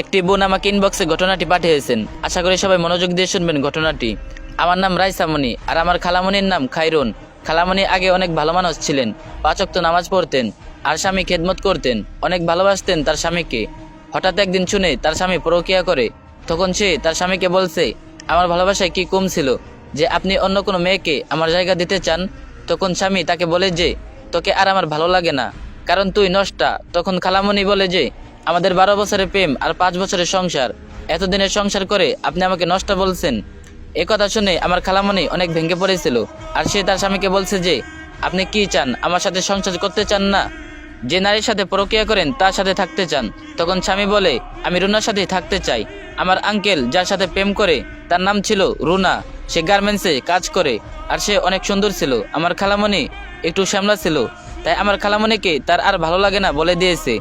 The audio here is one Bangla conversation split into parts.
একটি বোন আমাকে ইনবক্সে ঘটনাটি পাঠিয়েছেন। আশা করি সবাই মনোযোগ দিয়ে শুনবেন ঘটনাটি। আমার নাম রাইসামণি আর আমার খালামনির নাম খাইরুন। খালামণি আগে অনেক ভালো মানুষ ছিলেন পাঁচক্ত নামাজ পড়তেন, আর স্বামী খেদমত করতেন, অনেক ভালোবাসতেন তার স্বামীকে। হঠাৎ একদিন শুনে তার স্বামী প্রক্রিয়া করে, তখন সে তার স্বামীকে বলছে, আমার ভালোবাসায় কি কম ছিল? যে আপনি অন্য কোনো মেয়েকে আমার জায়গা দিতে চান? তখন স্বামী তাকে বলে যে, তোকে আর আমার ভালো লাগে না, কারণ তুই নষ্টা। তখন খালামণি বলে যে আমাদের বারো বছরের প্রেম আর পাঁচ বছরের সংসার। এতদিনের সংসার করে আপনি আমাকে নষ্ট বলছেন। এ কথা শুনে আমার খালামণি অনেক ভেঙে পড়েছিল। আর সে তার স্বামীকে বলছে যে, আপনি কি চান? আমার সাথে সংসার করতে চান না? যে নারীর সাথে প্রক্রিয়া করেন, তার সাথে থাকতে চান। তখন স্বামী বলে, আমি রুনার সাথেই থাকতে চাই। আমার আঙ্কেল যার সাথে প্রেম করে, তার নাম ছিল রুনা। সে গার্মেন্টসে কাজ করে, আর সে অনেক সুন্দর ছিল। আমার খালামণি একটু শ্যামলা ছিল। তাই আমার খালামণিকে তার আর ভালো লাগে না বলে দিয়েছে।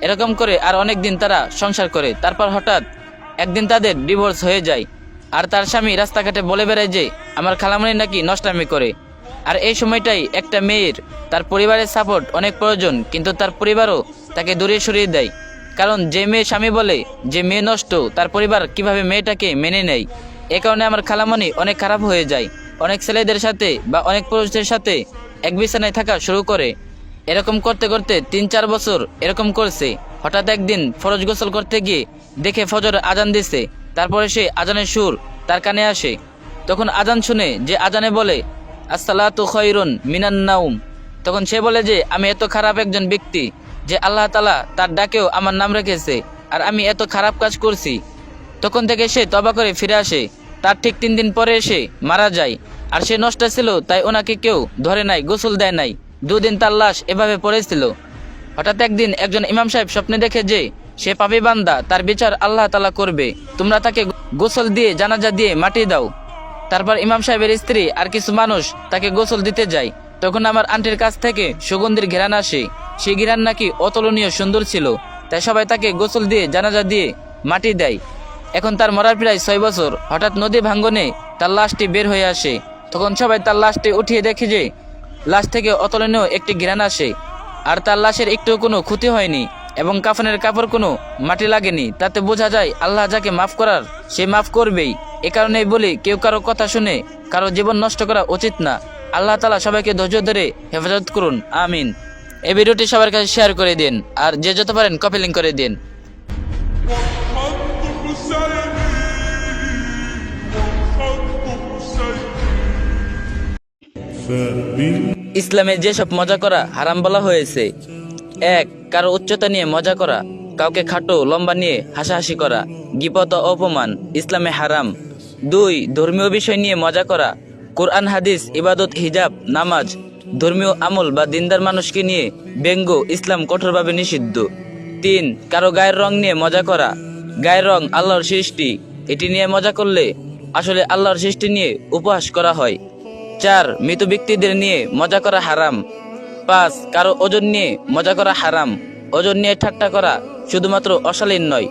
এরকম করে আর অনেক দিন তারা সংসার করে। তারপর হঠাৎ একদিন তাদের ডিভোর্স হয়ে যায়। আর তার স্বামী রাস্তাঘাটে বলে বেড়ায় যে, আমার খালামণি নাকি নষ্টামি করে। আর এই সময়টাই একটা মেয়ের, তার পরিবারের সাপোর্ট অনেক প্রয়োজন, কিন্তু তার পরিবারও তাকে দূরে সরিয়ে দেয়। কারণ যে মেয়ে স্বামী বলে, যে মেয়ে নষ্ট, তার পরিবার কীভাবে মেয়েটাকে মেনে নেয়? এ কারণে আমার খালামণি অনেক খারাপ হয়ে যায়। অনেক ছেলেদের সাথে বা অনেক পুরুষদের সাথে এক বিছানায় থাকা শুরু করে। এরকম করতে করতে তিন চার বছর এরকম করছে। হঠাৎ একদিন ফরজ গোসল করতে গিয়ে দেখে ফজর আজান দিছে। তারপরে সে আজানের সুর তার কানে আসে। তখন আজান শুনে যে আজানে বলে, আসসালাতু খৈরুন মিনান নাউম তখন সে বলে যে, আমি এত খারাপ একজন ব্যক্তি যে আল্লাহ তালা তার ডাকেও আমার নাম রেখেছে আর আমি এত খারাপ কাজ করছি। তখন থেকে সে তবা করে ফিরে আসে। তার ঠিক তিন দিন পরে এসে মারা যায়। আর সে নষ্ট ছিল, তাই ওনাকে কেউ ধরে নাই, গোসল দেয় নাই। দুদিন তার লাশ এভাবে পড়েছিল। হঠাৎ একদিন একজন ইমাম সাহেব স্বপ্নে দেখে যে, সে পাপি বান্দা, তার বিচার আল্লাহ তালা করবে। তোমরা তাকে গোসল দিয়ে জানাজা দিয়ে মাটি দাও। তারপর ইমাম সাহেবের স্ত্রী আর কিছু মানুষ তাকে গোসল দিতে যায়। তখন আমার আন্টির কাছ থেকে সুগন্ধির ঘেরান আসে। সেই ঘেরান নাকি অতুলনীয় সুন্দর ছিল। তাই সবাই তাকে গোসল দিয়ে জানাজা দিয়ে মাটি দেয়। এখন তার মরার প্রায় ছয় বছর। হঠাৎ নদী ভাঙ্গনে তার লাশটি বের হয়ে আসে। তখন সবাই তার লাশটি উঠিয়ে দেখে যে লাশ থেকে অতুলনীয় একটি ঘেরান আসে আর তার লাশের একটু কোনো ক্ষতি হয়নি এবং কাফনের কাপড় কোনো মাটি লাগেনি তাতে বোঝা যায় আল্লাহ যাকে মাফ করার সে মাফ করবেই এ কারণেই বলি কেউ কারো কথা শুনে কারো জীবন নষ্ট করা উচিত না আল্লাহ তালা সবাইকে ধৈর্য ধরে হেফাজত করুন আমিন এই ভিডিওটি সবার কাছে শেয়ার করে দিন আর যে যত পারেন কপি লিঙ্ক করে দিন خط حسيني خط حسيني ইসলামে যেসব মজা করা হারাম বলা হয়েছে। এক, কারও উচ্চতা নিয়ে মজা করা, কাউকে খাটো, লম্বা নিয়ে হাসাহাসি করা গিপত অপমান ইসলামে হারাম। দুই, ধর্মীয় বিষয় নিয়ে মজা করা, কোরআন, হাদিস, ইবাদত, হিজাব, নামাজ, ধর্মীয় আমল বা দিনদার মানুষকে নিয়ে ব্যঙ্গ ইসলাম কঠোরভাবে নিষিদ্ধ। তিন, কারও গায়ের রং নিয়ে মজা করা, গায়ের রং আল্লাহর সৃষ্টি, এটি নিয়ে মজা করলে আসলে আল্লাহর সৃষ্টি নিয়ে উপহাস করা হয়। চার, মৃত ব্যক্তিদের নিয়ে মজা করা হারাম। পাঁচ, কারও ওজন নিয়ে মজা করা হারাম। ওজন নিয়ে ঠাট্টা করা শুধুমাত্র অশালীন নয়,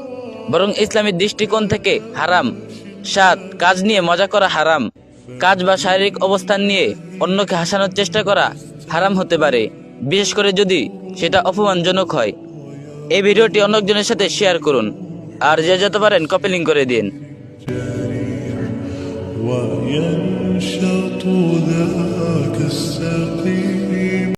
বরং ইসলামের দৃষ্টিকোণ থেকে হারাম। সাত, কাজ নিয়ে মজা করা হারাম। কাজ বা শারীরিক অবস্থান নিয়ে অন্যকে হাসানোর চেষ্টা করা হারাম হতে পারে, বিশেষ করে যদি সেটা অপমানজনক হয়। এই ভিডিওটি অন্যজনের সাথে শেয়ার করুন, আর যে যেতে পারেন কপিলিং করে দিন। وينشط ذاك السقيم.